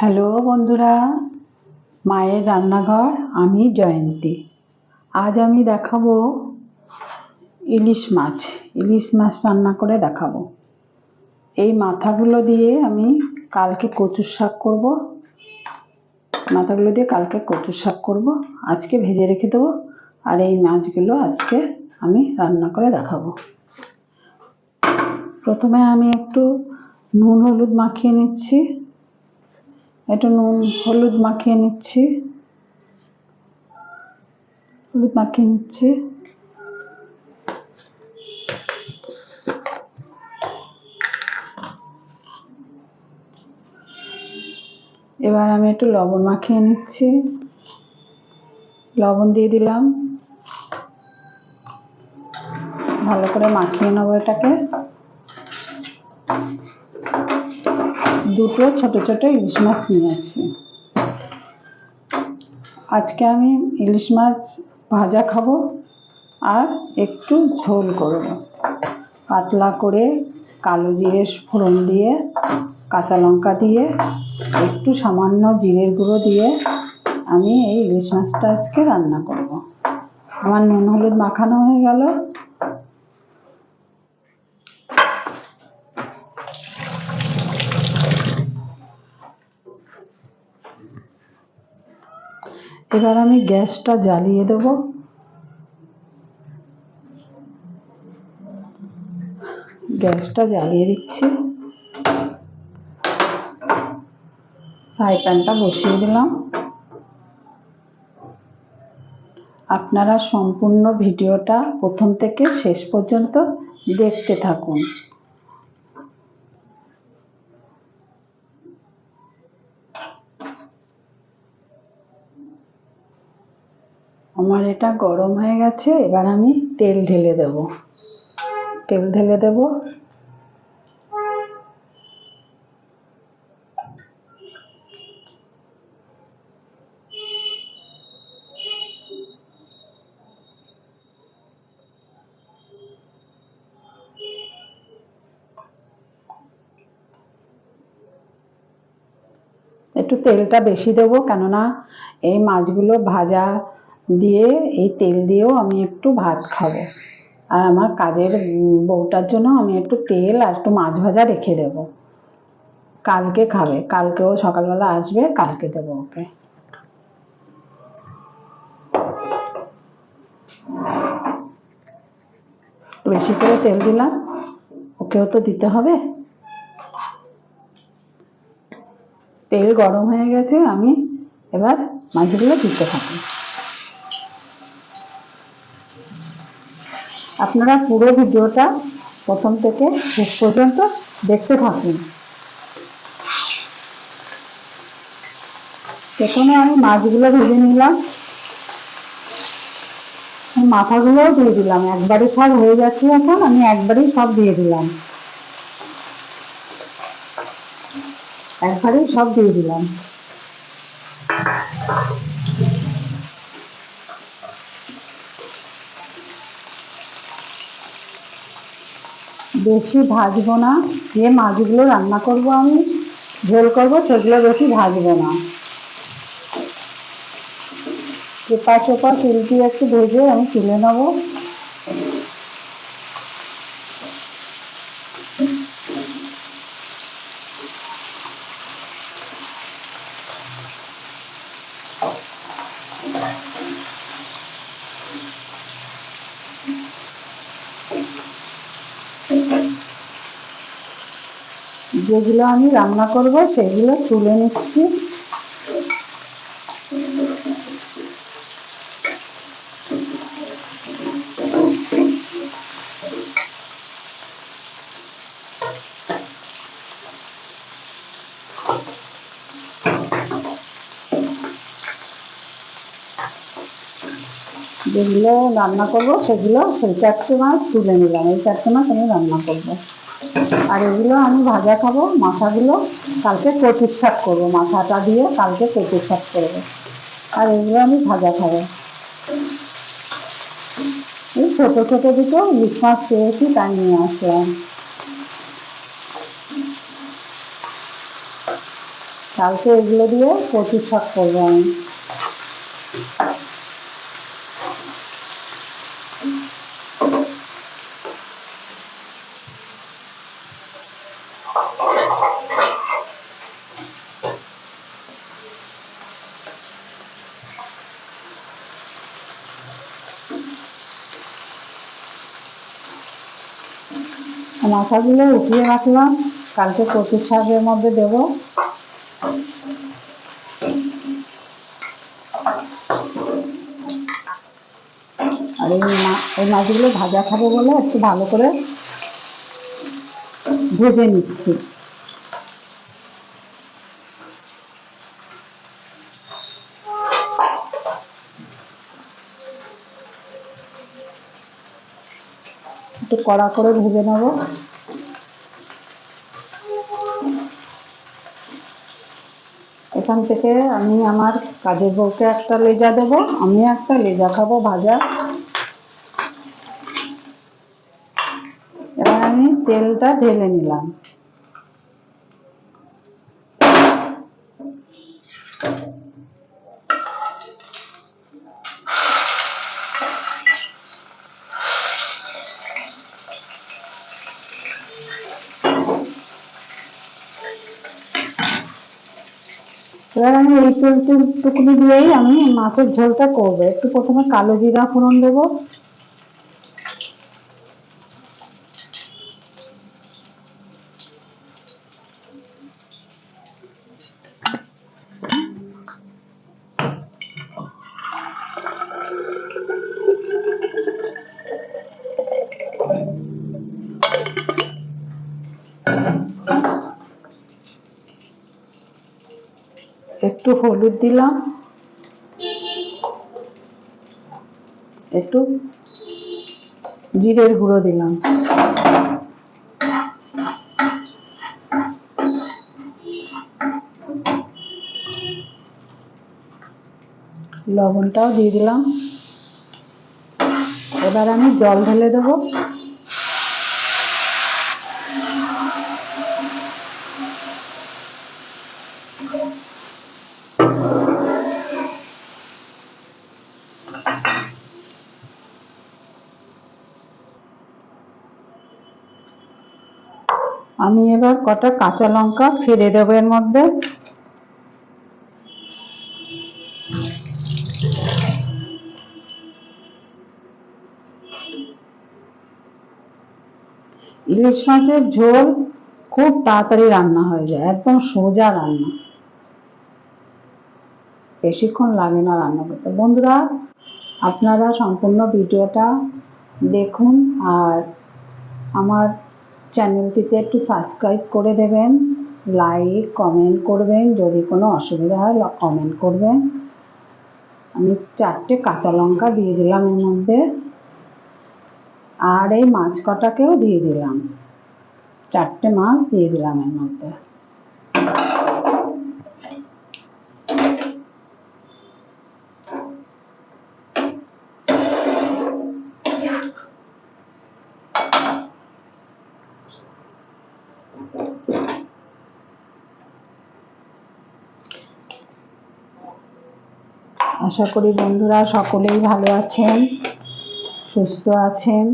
Hello বন্ধুরা, মায়ের রান্নাঘর, আমি জয়ন্তী। আজ আমি দেখাবো ইলিশ মাছ। ইলিশ মাছ রান্না করে দেখাবো। এই মাথাগুলো দিয়ে আমি কালকে কচুর শাক করব। মাথাগুলো দিয়ে কালকে কচুর শাক করব। আজকে ভেজে রেখে দেবো। আর এই মাছগুলো আজকে আমি রান্না করে দেখাবো। প্রথমে আমি একটু নুন হলুদ মাখিয়ে নিচ্ছি। একটু নুন, হলুদ মাখিয়ে নিচ্ছি। হলুদ মাখিয়ে নিচ্ছি। এবার আমি একটু লবণ মাখিয়ে নিচ্ছি। লবণ দিয়ে দিলাম। ভালো করে মাখিয়ে নেব এটাকে। দুটো ছোট ছোট ইলিশ মাছ নিয়েছি আজকে আমি ইলিশ মাছ ভাজা খাব আর একটু ঝোল করব। পাতলা করে কালো জিরে ফোড়ন দিয়ে, কাঁচা লঙ্কা দিয়ে, একটু সামান্য জিরের গুঁড়ো দিয়ে আমি এই ইলিশ মাছটা আজকে রান্না করব। আমার নুন হলুদ মাখানো হয়ে গেল। এবার আমি গ্যাসটা জ্বালিয়ে দেব। গ্যাসটা জ্বালিয়ে দিচ্ছি। ফ্রাই প্যানটা বসিয়ে দিলাম। আপনারা সম্পূর্ণ ভিডিওটা প্রথম থেকে শেষ পর্যন্ত দেখতে থাকুন। আমার এটা গরম হয়ে গেছে, এবার আমি তেল ঢেলে দেব। তেল ঢেলে দেব। একটু তেলটা বেশি দেবো, কেননা এই মাছগুলো ভাজা দিয়ে এই তেল দিয়েও আমি একটু ভাত খাব। আর আমার কাজের বউটার জন্য আমি একটু তেল আর একটু মাছ ভাজা রেখে দেব। কালকে খাবে, কালকে ও সকালবেলা আসবে, কালকে দেবো ওকে। বেশি করে তেল দিলাম, ওকেও তো দিতে হবে। তেল গরম হয়ে গেছে, আমি এবার মাছগুলো দিতে থাকি। আপনারা পুরো ভিডিওটা প্রথম থেকে শেষ পর্যন্ত দেখতে থাকুন। প্রথমে আমি মাছগুলো ভেজে নিলাম। মাথাগুলোও দিয়ে দিলাম। একবারই সব হয়ে যাচ্ছে এখন, আমি একবারেই সব দিয়ে দিলাম। একবারই সব দিয়ে দিলাম। বেশি ভাজবো না। যে মাছগুলো রান্না করব আমি, ঝোল করব, সেগুলো বেশি ভাজবো না। চেপা চেপা তিলটি একটু ভেজে আমি তুলে নেব। যেগুলো আমি রান্না করব, সেগুলো তুলে নিচ্ছি। যেগুলো রান্না করব, সেগুলো সেই চারটে মাছ তুলে নিলাম। এই চারটে মাছ আমি রান্না করব। আর এগুলো আমি ভাজা খাব, মাথাগুলো কালকে কচুর শাক করব, মাথাটা দিয়ে কালকে কচুর শাক করব। আর এগুলো আমি ভাজা খাব। এই ছোটো ছোটো দুটো ইলিশ মাছ পেয়েছি, তাই নিয়ে আসলাম। কালকে এগুলো দিয়ে কচু শাক করব আমি। মাথাগুলো উঠিয়ে রাখলাম। কালকে কচুর শাকের মধ্যে দেব। আর এই এই মাছগুলো ভাজা খাব বলে একটু ভালো করে ভেজে নিচ্ছি। একটু কড়া করে ভেজে নেব। এখান থেকে আমি আমার কাজের বউকে একটা লেজা দেবো, আমি একটা লেজা খাব ভাজা। এবার আমি তেলটা ঢেলে নিলাম। এবার আমি এই তেলটুকুনি দিয়েই আমি মাছের ঝোলটা করব। একটু প্রথমে কালো জিরা ফোড়ন দেবো। একটু হলুদ দিলাম। একটু জিরের গুঁড়ো দিলাম। লবণটাও দিয়ে দিলাম। এবার আমি জল ঢেলে দেবো। আমি এবার কটা কাঁচা লঙ্কা ফেলে দেবো এর মধ্যে। ইলিশ মাছের ঝোল খুব তাড়াতাড়ি রান্না হয়ে যায়, একদম সোজা রান্না। বেশিক্ষণ লাগে না রান্না করতে। বন্ধুরা, আপনারা সম্পূর্ণ ভিডিওটা দেখুন আর আমার চ্যানেলটিতে একটু সাবস্ক্রাইব করে দেবেন লাইক কমেন্ট করবেন, যদি কোনো অসুবিধা হয় কমেন্ট করবেন। আমি চারটে কাঁচা লঙ্কা দিয়ে দিলাম এর মধ্যে আর এই মাছ কটাকেও দিয়ে দিলাম। চারটে মাছ দিয়ে দিলাম এর মধ্যে। আশা করি বন্ধুরা সকলেই ভালো আছেন, সুস্থ আছেন।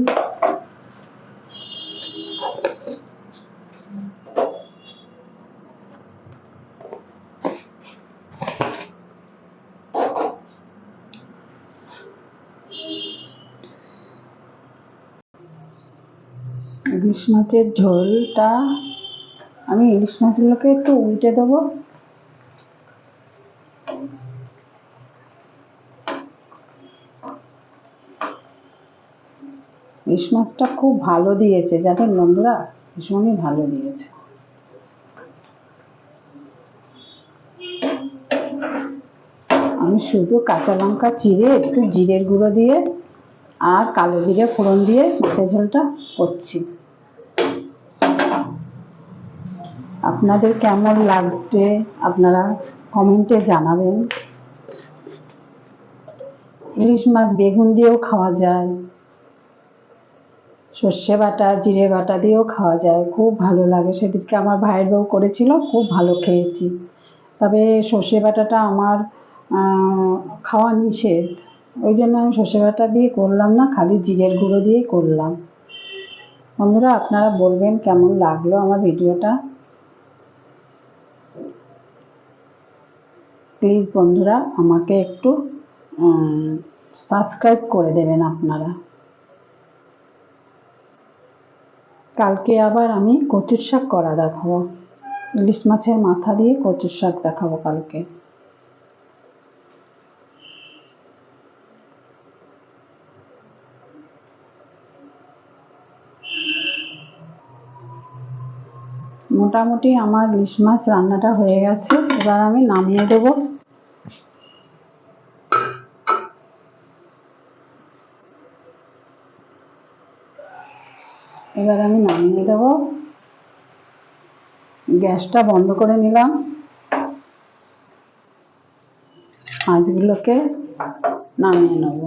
ইলিশ মাছের ঝোলটা, আমি ইলিশ মাছগুলোকে একটু উল্টে দেবো। ইলিশ মাছটা খুব ভালো দিয়েছে। জানেন বন্ধুরা ভীষণই ভালো দিয়েছে। আমি শুধু কাঁচা লঙ্কা চিড়ে, একটু জিরের গুঁড়ো দিয়ে আর কালো জিরে ফোড়ন দিয়ে মাছের ঝোলটা করছি। আপনাদের কেমন লাগবে আপনারা কমেন্টে জানাবেন। ইলিশ মাছ বেগুন দিয়েও খাওয়া যায়। সর্ষে বাটা, জিরে বাটা দিয়েও খাওয়া যায়। খুব ভালো লাগে। সেদিনকে আমার ভাইয়ের বউ করেছিল, খুব ভালো খেয়েছি। তবে সর্ষে বাটাটা আমার খাওয়া নিষেধ। ওই জন্য আমি সর্ষে বাটা দিয়ে করলাম না, খালি জিরের গুঁড়ো দিয়েই করলাম। বন্ধুরা, আপনারা বলবেন কেমন লাগল আমার ভিডিওটা? প্লিজ বন্ধুরা, আমাকে একটু সাবস্ক্রাইব করে দেবেন আপনারা। কালকে আবার আমি কচুর শাক করা দেখাবো। ইলিশ মাছের মাথা দিয়ে কচুর শাক দেখাবো কালকে। মোটামুটি আমার ইলিশ মাছ রান্নাটা হয়ে গেছে। এবার আমি নামিয়ে দেবো। এবার আমি নামিয়ে দেব। গ্যাসটা বন্ধ করে নিলাম। মাছগুলোকে নামিয়ে নেব।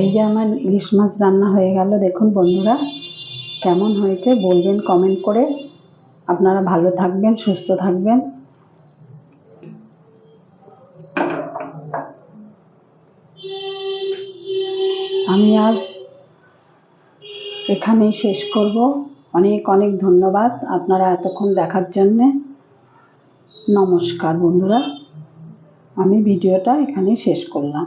এই যে আমার ইলিশ মাছ রান্না হয়ে গেল, দেখুন বন্ধুরা কেমন হয়েছে, বলবেন কমেন্ট করে। আপনারা ভালো থাকবেন, সুস্থ থাকবেন। আমি আজ এখানেই শেষ করব। অনেক অনেক ধন্যবাদ আপনারা এতক্ষণ দেখার জন্যে। নমস্কার বন্ধুরা। আমি ভিডিওটা এখানেই শেষ করলাম।